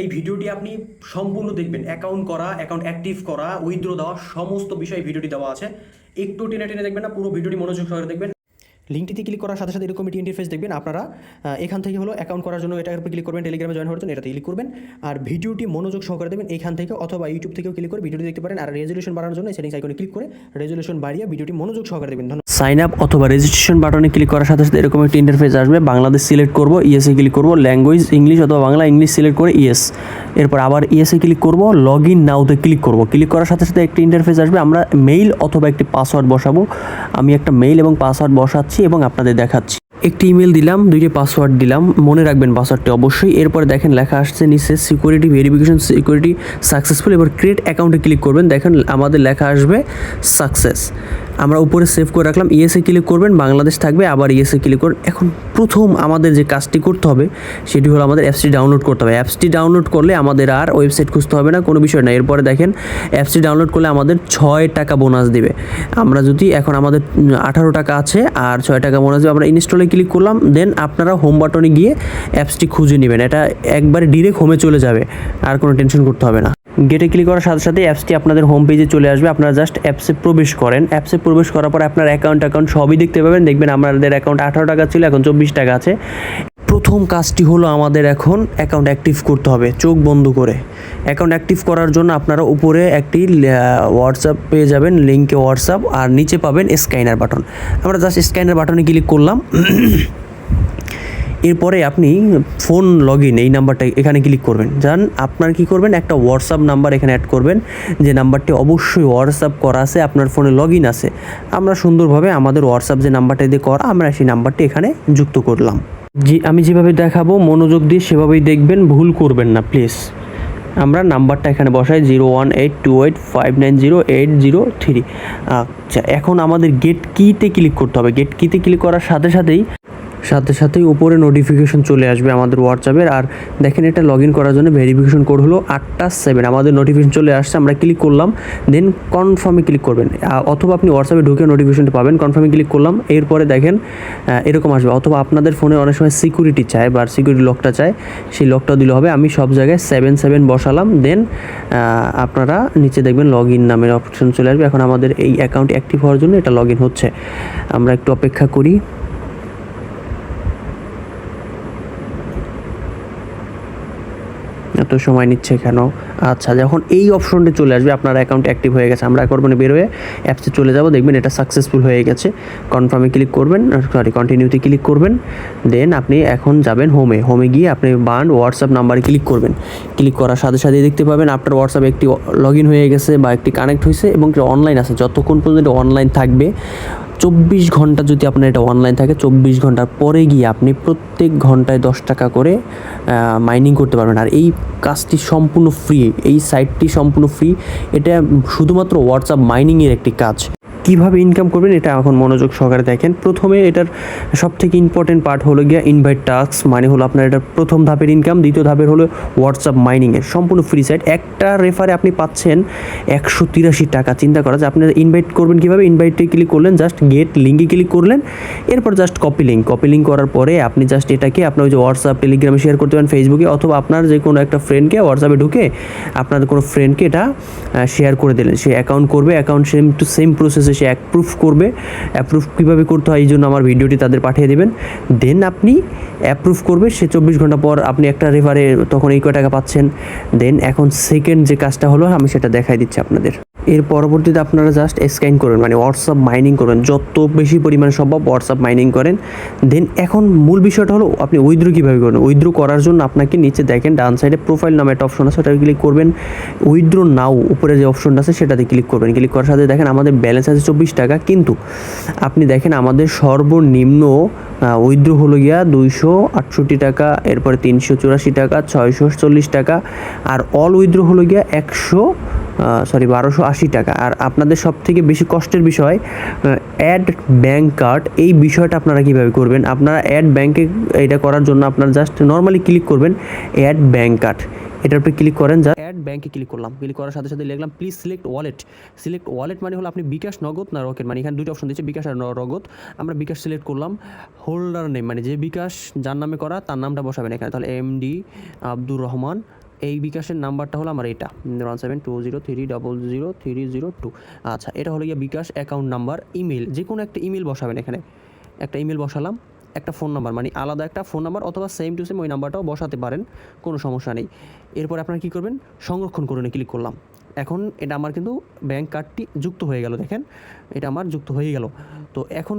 এই ভিডিওটি আপনি সম্পূর্ণ দেখবেন। অ্যাকাউন্ট করা অ্যাকাউন্ট অ্যাক্টিভ করা উইথড্র দেওয়া, সমস্ত বিষয়ে ভিডিওটি দেওয়া আছে। একটু টেনে টেনে দেখবেন না, পুরো ভিডিওটি মনোযোগ সহকারে দেখবেন। লিঙ্কটিতে ক্লিক করার সাথে সাথে এরকম একটি ইন্টারফেস দেখবেন। আপনারা এখান থেকে হলো অ্যাকাউন্ট করার জন্য এটার উপর ক্লিক করবেন টেলিগ্রামে জয়েন হওয়ার জন্য এটাতে ক্লিক করবেন। আর ভিডিওটি মনোযোগ সহকারে দেবেন এখান থেকে অথবা ইউটিউব থেকেও ক্লিক করে ভিডিওটি দেখতে পারেন। আর রেজলিউশন বাড়ানোর জন্য সেটিংস আইকনে ক্লিক করে রেজলিউশন বাড়িয়ে ভিডিওটি মনোযোগ সহকারে দেবেন ধন্যবাদ। সাইন আপ অথবা রেজিস্ট্রেশন বাটনে ক্লিক করার সাথে সাথে এরকম একটি ইন্টারফেস আসবে। বাংলাদেশ সিলেক্ট করব ইএসএ ক্লিক করব ল্যাঙ্গুয়েজ ইংলিশ অথবা বাংলা ইংলিশ সিলেক্ট করে ইএস এরপর আবার ইএসএ ক্লিক করব লগ ইন নাওতে ক্লিক করব। ক্লিক করার সাথে সাথে একটি ইন্টারফেস আসবে। আমরা মেইল অথবা একটি পাসওয়ার্ড বসাবো। আমি একটা মেইল এবং পাসওয়ার্ড বসাচ্ছি। এবং আপনাদের দেখাচ্ছি। একটি ইমেল দিলাম, দুইটি পাসওয়ার্ড দিলাম, মনে রাখবেন পাসওয়ার্ডটি অবশ্যই। এরপর দেখেন, লেখা আসছে, নিচে সিকিউরিটি ভেরিফিকেশন সিকিউরিটি সাকসেসফুল এবার ক্রিয়েট অ্যাকাউন্টে ক্লিক করবেন। দেখেন, আমাদের লেখা আসবে সাকসেস আমরা উপরে সেভ করে রাখলাম ইএসএ ক্লিক করবেন, বাংলাদেশ থাকবে, আবার ইএসএ ক্লিক করবেন এখন প্রথম আমাদের যে কাজটি করতে হবে, সেটি হলো আমাদের অ্যাপসটি ডাউনলোড করতে হবে। অ্যাপসটি ডাউনলোড করলে আমাদের আর ওয়েবসাইট খুঁজতে হবে না, কোনো বিষয় না। এরপরে দেখেন অ্যাপসটি ডাউনলোড করলে আমাদের ছয় টাকা বোনাস দিবে। আমরা যদি এখন আমাদের আঠারো টাকা আছে, আর ছয় টাকা বোনাস দেবে, আমরা ইনস্টলে ক্লিক করলাম দেন আপনারা হোম বাটনে গিয়ে অ্যাপসটি খুঁজে নেবেন। এটা একবারে ডিরেক্ট হোমে চলে যাবে, আর কোনো টেনশন করতে হবে না। গেটে ক্লিক করার সাথে সাথে অ্যাপসটি আপনাদের হোম পেজে চলে আসবে। আপনারা জাস্ট অ্যাপসে প্রবেশ করেন। অ্যাপসে প্রবেশ করার পর আপনার অ্যাকাউন্ট অ্যাকাউন্ট সবই দেখতে পাবেন। দেখবেন আমাদের অ্যাকাউন্ট আঠারো টাকা ছিল, এখন চব্বিশ টাকা আছে। প্রথম কাজটি হলো আমাদের এখন অ্যাকাউন্ট অ্যাক্টিভ করতে হবে, চোখ বন্ধ করে। অ্যাকাউন্ট অ্যাক্টিভ করার জন্য আপনারা উপরে একটি হোয়াটসঅ্যাপ পেয়ে যাবেন লিঙ্কে হোয়াটসঅ্যাপ আর নিচে পাবেন স্ক্যানার বাটন আমরা জাস্ট স্ক্যানার বাটনে ক্লিক করলাম। এরপরে আপনি ফোন লগ ইন এই নাম্বারটা এখানে ক্লিক করবেন। জান, আপনার কি করবেন? একটা হোয়াটসঅ্যাপ নাম্বার এখানে অ্যাড করবেন, যে নাম্বারটি অবশ্যই হোয়াটসঅ্যাপ করা আছে, আপনার ফোনে লগ ইন আছে। আমরা সুন্দরভাবে আমাদের হোয়াটসঅ্যাপ যে নাম্বারটা দিয়ে করা, আমরা সেই নাম্বারটি এখানে যুক্ত করলাম। জি, আমি যেভাবে দেখাবো, মনোযোগ দিয়ে সেভাবেই দেখবেন, ভুল করবেন না প্লিজ আমরা নাম্বারটা এখানে বসাই zero one eight two eight five nine zero eight zero three আচ্ছা এখন আমাদের গেট কিতে ক্লিক করতে হবে। গেট কিতে ক্লিক করার সাথে সাথেই সাথে সাথেই উপরে নোটিফিকেশন চলে আসবে আমাদের হোয়াটসঅ্যাপের আর দেখেন এটা লগ ইন করার জন্য ভেরিফিকেশন কোড হলো আটটা সেভেন আমাদের নোটিফিকেশন চলে আসছে, আমরা ক্লিক করলাম দেন কনফার্মে ক্লিক করবেন। অথবা আপনি হোয়াটসঅ্যাপে ঢুকে নোটিফিকেশনটা পাবেন কনফার্মে ক্লিক করলাম, এরপরে দেখেন এরকম আসবে। অথবা আপনাদের ফোনে অনেক সময় সিকিউরিটি চায় বা সিকিউরিটি লকটা চায়, সেই লকটা দিলে হবে, আমি সব জায়গায় সেভেন সেভেন বসালাম দেন আপনারা নিচে দেখবেন লগ ইন নামের অপশন চলে আসবে। এখন আমাদের এই অ্যাকাউন্ট অ্যাক্টিভ হওয়ার জন্য এটা লগ ইন হচ্ছে। আমরা একটু অপেক্ষা করি। এত সময় নিচ্ছে কেন? আচ্ছা যখন এই অপশনটি চলে আসবে, আপনার অ্যাকাউন্ট অ্যাক্টিভ হয়ে গেছে, আমরা করবেন বের হয়ে অ্যাপসে চলে যাব, দেখবেন এটা সাকসেসফুল হয়ে গেছে। কনফার্মে ক্লিক করবেন সরি কন্টিনিউতে ক্লিক করবেন দেন আপনি এখন যাবেন হোমে হোমে গিয়ে আপনি বান হোয়াটসঅ্যাপ নাম্বারে ক্লিক করবেন। ক্লিক করার সাথে সাথে দেখতে পাবেন, আপনার হোয়াটসঅ্যাপ একটি লগ হয়ে গেছে বা একটি কানেক্ট হয়েছে এবং অনলাইন আছে। যতক্ষণ পর্যন্ত অনলাইন থাকবে চব্বিশ ঘণ্টা যদি আপনার এটা অনলাইন থাকে, চব্বিশ ঘণ্টার পরে গিয়ে আপনি প্রত্যেক ঘন্টায় দশ টাকা করে মাইনিং করতে পারবেন। আর এই কাজটি সম্পূর্ণ ফ্রি এই সাইটটি সম্পূর্ণ ফ্রি এটা শুধুমাত্র হোয়াটসঅ্যাপ মাইনিংয়ের একটি কাজ। কীভাবে ইনকাম করবেন এটা এখন মনোযোগ সহকারে দেখেন। প্রথমে এটার সব থেকে ইম্পর্টেন্ট পার্ট হলো গিয়া ইনভাইট টাস্ক মানে হলো আপনার এটা প্রথম ধাপের ইনকাম দ্বিতীয় ধাপের হলো হোয়াটসঅ্যাপ মাইনিংয়ের সম্পূর্ণ ফ্রি সাইট একটা রেফারে আপনি পাচ্ছেন একশো তিরাশি টাকা। চিন্তা করা যে আপনি ইনভাইট করবেন কীভাবে? ইনভাইটে ক্লিক করলেন জাস্ট গেট লিঙ্কে ক্লিক করলেন, এরপর just copy link copy link করার পরে আপনি জাস্ট এটাকে আপনার ওই যে হোয়াটসঅ্যাপ টেলিগ্রামে শেয়ার করতে পারেন ফেসবুকে অথবা আপনার যে কোনো একটা ফ্রেন্ডকে হোয়াটসঅ্যাপে ঢুকে আপনাদের কোনো ফ্রেন্ডকে এটা শেয়ার করে দিলেন। সে অ্যাকাউন্ট করবে অ্যাকাউন্ট সেম টু সেম প্রসেসে সে অ্যাপ্রুভ করবে। অ্যাপ্রুভ কীভাবে করতে হয় এই জন্য আমার ভিডিওটি তাদের পাঠিয়ে দেবেন। দেন আপনি অ্যাপ্রুভ করবে, সে চব্বিশ ঘণ্টা পর আপনি একটা রেফারে তখন এই কয় টাকা পাচ্ছেন। দেন এখন সেকেন্ড যে কাজটা হলো, আমি সেটা দেখাই দিচ্ছি আপনাদের। এর পরবর্তীতে আপনারা জাস্ট স্ক্যান করবেন মানে হোয়াটসঅ্যাপ মাইনিং করবেন যত বেশি পরিমাণে সম্ভব হোয়াটসঅ্যাপ মাইনিং করেন। দেন এখন মূল বিষয়টা হলো, আপনি উইথড্রো কীভাবে করবেন উইথড্রো করার জন্য আপনাকে নিচে দেখেন, ডান সাইডে প্রোফাইল নামে একটা অপশন আছে সেটা ক্লিক করবেন। উইথড্রো নাও উপরে যে অপশনটা আছে, সেটাতে ক্লিক করবেন। ক্লিক করার সাথে দেখেন, আমাদের ব্যালেন্স আছে চব্বিশ টাকা, কিন্তু আপনি দেখেন আমাদের সর্বনিম্ন উইথড্রো হলো গিয়া দুইশো আটষট্টি টাকা, এরপরে তিনশো চুরাশি টাকা, ছয়শো চল্লিশ টাকা, আর অল উইথড্রো হলো গিয়া একশো সরি বারোশো আশি টাকা। আর আপনাদের সব থেকে বেশি কষ্টের বিষয় অ্যাড ব্যাঙ্ক কার্ড এই বিষয়টা আপনারা কীভাবে করবেন? আপনারা অ্যাড ব্যাঙ্কে এটা করার জন্য আপনারা জাস্ট নর্মালি ক্লিক করবেন অ্যাড ব্যাঙ্ক কার্ড এটার উপরে ক্লিক করেন যা অ্যাড ব্যাঙ্কে ক্লিক করলাম। ক্লিক করার সাথে সাথে লিখলাম please select wallet select wallet মানে হলো আপনি বিকাশ, নগদ না রকেট মানে? এখানে দুটো অপশন দিচ্ছে বিকাশ আর নগদ। আমরা বিকাশ সিলেক্ট করলাম। হোল্ডার নেম মানে যে বিকাশ, যার নামে করা, তার নামটা বসাবেন এখানে। তাহলে এমডি আব্দুর রহমান। এই বিকাশের নাম্বারটা হলো আমার এটা one seven two zero three double zero three zero two আচ্ছা এটা হলো গিয়ে বিকাশ অ্যাকাউন্ট নাম্বার ইমেল যে কোনো একটা ইমেল বসাবেন এখানে। একটা ইমেল বসালাম, একটা ফোন নাম্বার মানে আলাদা একটা ফোন নাম্বার অথবা সেম টু সেম ওই নাম্বারটাও বসাতে পারেন, কোনো সমস্যা নেই। এরপর আপনারা কী করবেন? সংরক্ষণ করুন ক্লিক করলাম। এখন এটা আমার কিন্তু ব্যাংক কার্ডটি যুক্ত হয়ে গেল, দেখেন। এটা আমার যুক্ত হয়ে গেল। তো এখন